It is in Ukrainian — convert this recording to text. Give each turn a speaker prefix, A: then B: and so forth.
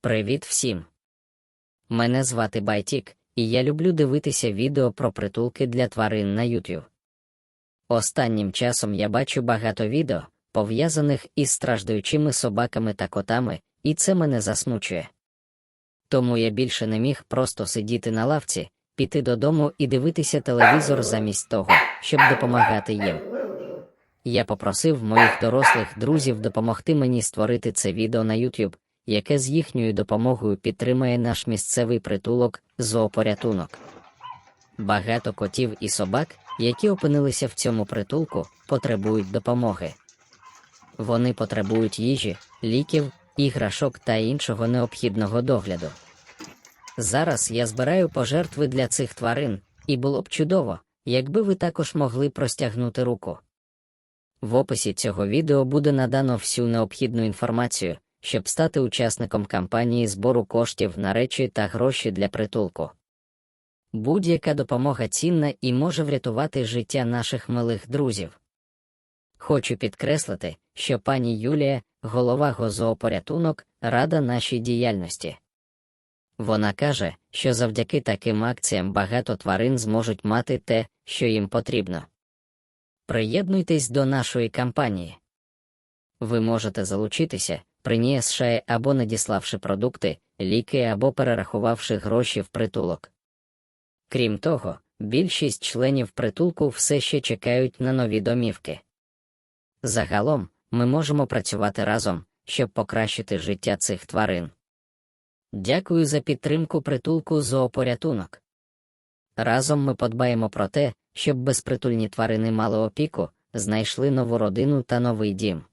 A: Привіт всім! Мене звати Байтік, і я люблю дивитися відео про притулки для тварин на YouTube. Останнім часом я бачу багато відео, пов'язаних із страждаючими собаками та котами, і це мене засмучує. Тому я більше не міг просто сидіти на лавці, піти додому і дивитися телевізор замість того, щоб допомагати їм. Я попросив моїх дорослих друзів допомогти мені створити це відео на YouTube, яке з їхньою допомогою підтримає наш місцевий притулок зоопорятунок. Багато котів і собак, які опинилися в цьому притулку, потребують допомоги. Вони потребують їжі, ліків, іграшок та іншого необхідного догляду. Зараз я збираю пожертви для цих тварин, і було б чудово, якби ви також могли простягнути руку. В описі цього відео буде надано всю необхідну інформацію, щоб стати учасником кампанії збору коштів на речі та гроші для притулку. Будь-яка допомога цінна і може врятувати життя наших милих друзів. Хочу підкреслити, що пані Юлія, голова гозоопорятунок, рада нашій діяльності. Вона каже, що завдяки таким акціям багато тварин зможуть мати те, що їм потрібно. Приєднуйтесь до нашої кампанії. Ви можете залучитися, принісши або надіславши продукти, ліки або перерахувавши гроші в притулок. Крім того, більшість членів притулку все ще чекають на нові домівки. Загалом, ми можемо працювати разом, щоб покращити життя цих тварин. Дякую за підтримку притулку зоопорятунок. Разом ми подбаємо про те, щоб безпритульні тварини мали опіку, знайшли нову родину та новий дім.